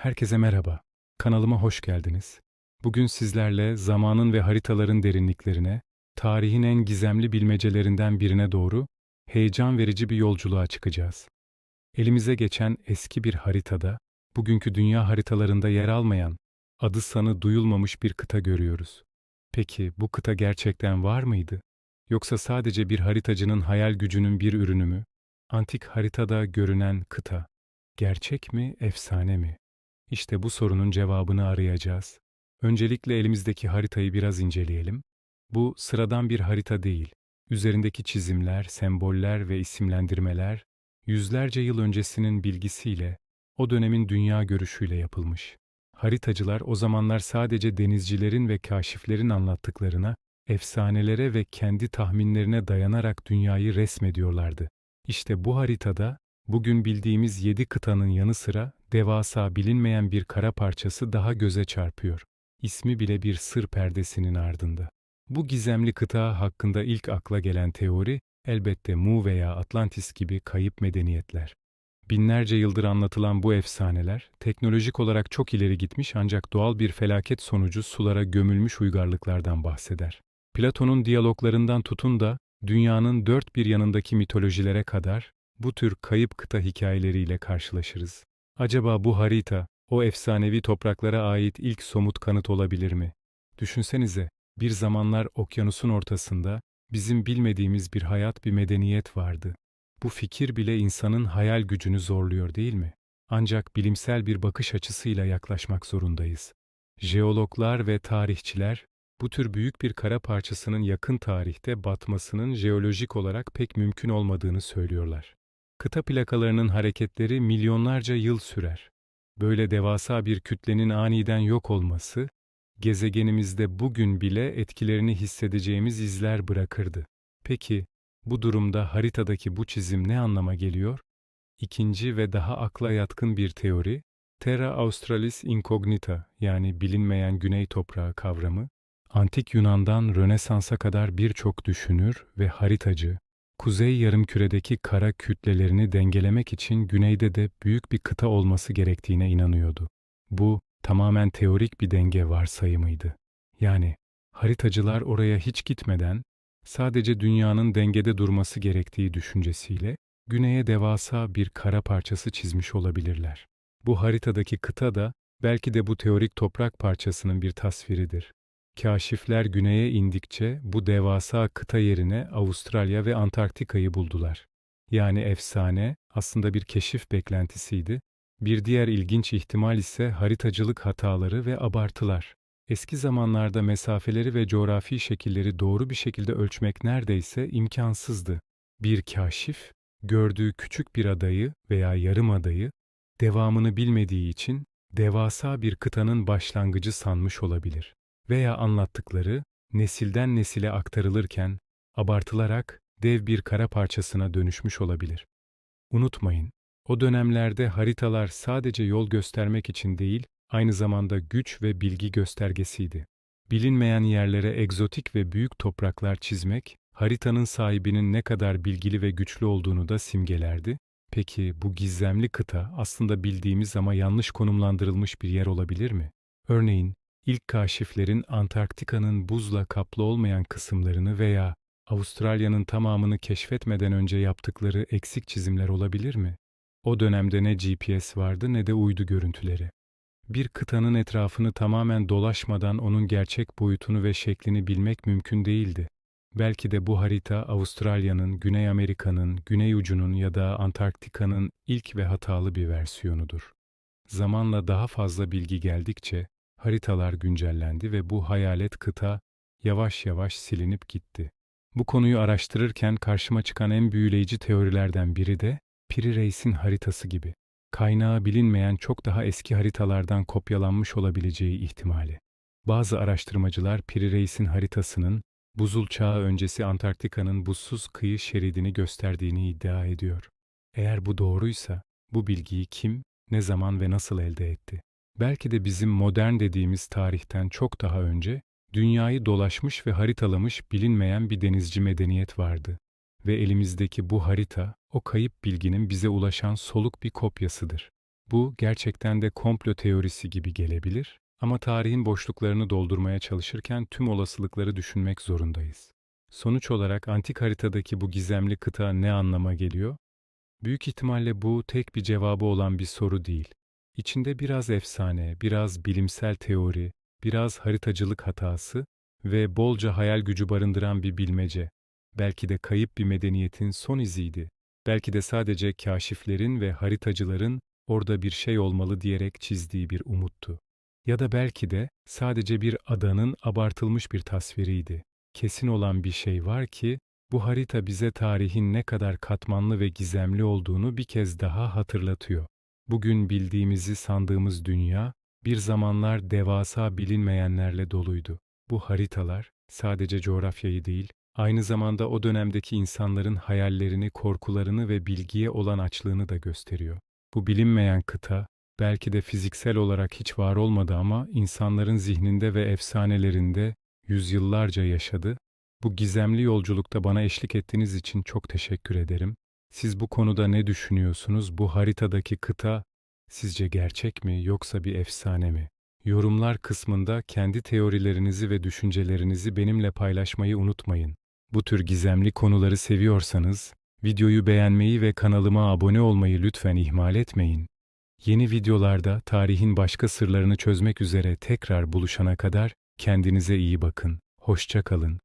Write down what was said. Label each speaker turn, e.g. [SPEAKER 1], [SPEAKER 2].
[SPEAKER 1] Herkese merhaba. Kanalıma hoş geldiniz. Bugün sizlerle zamanın ve haritaların derinliklerine, tarihin en gizemli bilmecelerinden birine doğru heyecan verici bir yolculuğa çıkacağız. Elimize geçen eski bir haritada, bugünkü dünya haritalarında yer almayan, adı sanı duyulmamış bir kıta görüyoruz. Peki bu kıta gerçekten var mıydı? Yoksa sadece bir haritacının hayal gücünün bir ürünü mü? Antik haritada görünen kıta, gerçek mi, efsane mi? İşte bu sorunun cevabını arayacağız. Öncelikle elimizdeki haritayı biraz inceleyelim. Bu sıradan bir harita değil. Üzerindeki çizimler, semboller ve isimlendirmeler yüzlerce yıl öncesinin bilgisiyle, o dönemin dünya görüşüyle yapılmış. Haritacılar o zamanlar sadece denizcilerin ve kaşiflerin anlattıklarına, efsanelere ve kendi tahminlerine dayanarak dünyayı resmediyorlardı. İşte bu haritada bugün bildiğimiz yedi kıtanın yanı sıra devasa bilinmeyen bir kara parçası daha göze çarpıyor. İsmi bile bir sır perdesinin ardında. Bu gizemli kıta hakkında ilk akla gelen teori elbette Mu veya Atlantis gibi kayıp medeniyetler. Binlerce yıldır anlatılan bu efsaneler teknolojik olarak çok ileri gitmiş ancak doğal bir felaket sonucu sulara gömülmüş uygarlıklardan bahseder. Platon'un diyaloglarından tutun da dünyanın dört bir yanındaki mitolojilere kadar bu tür kayıp kıta hikayeleriyle karşılaşırız. Acaba bu harita, o efsanevi topraklara ait ilk somut kanıt olabilir mi? Düşünsenize, bir zamanlar okyanusun ortasında bizim bilmediğimiz bir hayat, bir medeniyet vardı. Bu fikir bile insanın hayal gücünü zorluyor değil mi? Ancak bilimsel bir bakış açısıyla yaklaşmak zorundayız. Jeologlar ve tarihçiler bu tür büyük bir kara parçasının yakın tarihte batmasının jeolojik olarak pek mümkün olmadığını söylüyorlar. Kıta plakalarının hareketleri milyonlarca yıl sürer. Böyle devasa bir kütlenin aniden yok olması, gezegenimizde bugün bile etkilerini hissedeceğimiz izler bırakırdı. Peki, bu durumda haritadaki bu çizim ne anlama geliyor? İkinci ve daha akla yatkın bir teori, Terra Australis Incognita yani bilinmeyen güney toprağı kavramı, Antik Yunan'dan Rönesans'a kadar birçok düşünür ve haritacı, kuzey yarımküredeki kara kütlelerini dengelemek için güneyde de büyük bir kıta olması gerektiğine inanıyordu. Bu, tamamen teorik bir denge varsayımıydı. Yani, haritacılar oraya hiç gitmeden, sadece dünyanın dengede durması gerektiği düşüncesiyle, güneye devasa bir kara parçası çizmiş olabilirler. Bu haritadaki kıta da, belki de bu teorik toprak parçasının bir tasviridir. Kaşifler güneye indikçe bu devasa kıta yerine Avustralya ve Antarktika'yı buldular. Yani efsane aslında bir keşif beklentisiydi. Bir diğer ilginç ihtimal ise haritacılık hataları ve abartılar. Eski zamanlarda mesafeleri ve coğrafi şekilleri doğru bir şekilde ölçmek neredeyse imkansızdı. Bir kaşif, gördüğü küçük bir adayı veya yarım adayı, devamını bilmediği için devasa bir kıtanın başlangıcı sanmış olabilir veya anlattıkları nesilden nesile aktarılırken abartılarak dev bir kara parçasına dönüşmüş olabilir. Unutmayın, o dönemlerde haritalar sadece yol göstermek için değil, aynı zamanda güç ve bilgi göstergesiydi. Bilinmeyen yerlere egzotik ve büyük topraklar çizmek, haritanın sahibinin ne kadar bilgili ve güçlü olduğunu da simgelerdi. Peki bu gizemli kıta aslında bildiğimiz ama yanlış konumlandırılmış bir yer olabilir mi? Örneğin, İlk kaşiflerin Antarktika'nın buzla kaplı olmayan kısımlarını veya Avustralya'nın tamamını keşfetmeden önce yaptıkları eksik çizimler olabilir mi? O dönemde ne GPS vardı ne de uydu görüntüleri. Bir kıtanın etrafını tamamen dolaşmadan onun gerçek boyutunu ve şeklini bilmek mümkün değildi. Belki de bu harita Avustralya'nın, Güney Amerika'nın, güney ucunun ya da Antarktika'nın ilk ve hatalı bir versiyonudur. Zamanla daha fazla bilgi geldikçe haritalar güncellendi ve bu hayalet kıta yavaş yavaş silinip gitti. Bu konuyu araştırırken karşıma çıkan en büyüleyici teorilerden biri de Piri Reis'in haritası gibi. Kaynağı bilinmeyen çok daha eski haritalardan kopyalanmış olabileceği ihtimali. Bazı araştırmacılar Piri Reis'in haritasının buzul çağı öncesi Antarktika'nın buzsuz kıyı şeridini gösterdiğini iddia ediyor. Eğer bu doğruysa bu bilgiyi kim, ne zaman ve nasıl elde etti? Belki de bizim modern dediğimiz tarihten çok daha önce dünyayı dolaşmış ve haritalamış bilinmeyen bir denizci medeniyet vardı. Ve elimizdeki bu harita, o kayıp bilginin bize ulaşan soluk bir kopyasıdır. Bu gerçekten de komplo teorisi gibi gelebilir ama tarihin boşluklarını doldurmaya çalışırken tüm olasılıkları düşünmek zorundayız. Sonuç olarak antik haritadaki bu gizemli kıta ne anlama geliyor? Büyük ihtimalle bu tek bir cevabı olan bir soru değil. İçinde biraz efsane, biraz bilimsel teori, biraz haritacılık hatası ve bolca hayal gücü barındıran bir bilmece. Belki de kayıp bir medeniyetin son iziydi. Belki de sadece kaşiflerin ve haritacıların orada bir şey olmalı diyerek çizdiği bir umuttu. Ya da belki de sadece bir adanın abartılmış bir tasviriydi. Kesin olan bir şey var ki bu harita bize tarihin ne kadar katmanlı ve gizemli olduğunu bir kez daha hatırlatıyor. Bugün bildiğimizi sandığımız dünya bir zamanlar devasa bilinmeyenlerle doluydu. Bu haritalar sadece coğrafyayı değil, aynı zamanda o dönemdeki insanların hayallerini, korkularını ve bilgiye olan açlığını da gösteriyor. Bu bilinmeyen kıta belki de fiziksel olarak hiç var olmadı ama insanların zihninde ve efsanelerinde yüzyıllarca yaşadı. Bu gizemli yolculukta bana eşlik ettiğiniz için çok teşekkür ederim. Siz bu konuda ne düşünüyorsunuz? Bu haritadaki kıta sizce gerçek mi yoksa bir efsane mi? Yorumlar kısmında kendi teorilerinizi ve düşüncelerinizi benimle paylaşmayı unutmayın. Bu tür gizemli konuları seviyorsanız videoyu beğenmeyi ve kanalıma abone olmayı lütfen ihmal etmeyin. Yeni videolarda tarihin başka sırlarını çözmek üzere tekrar buluşana kadar kendinize iyi bakın. Hoşça kalın.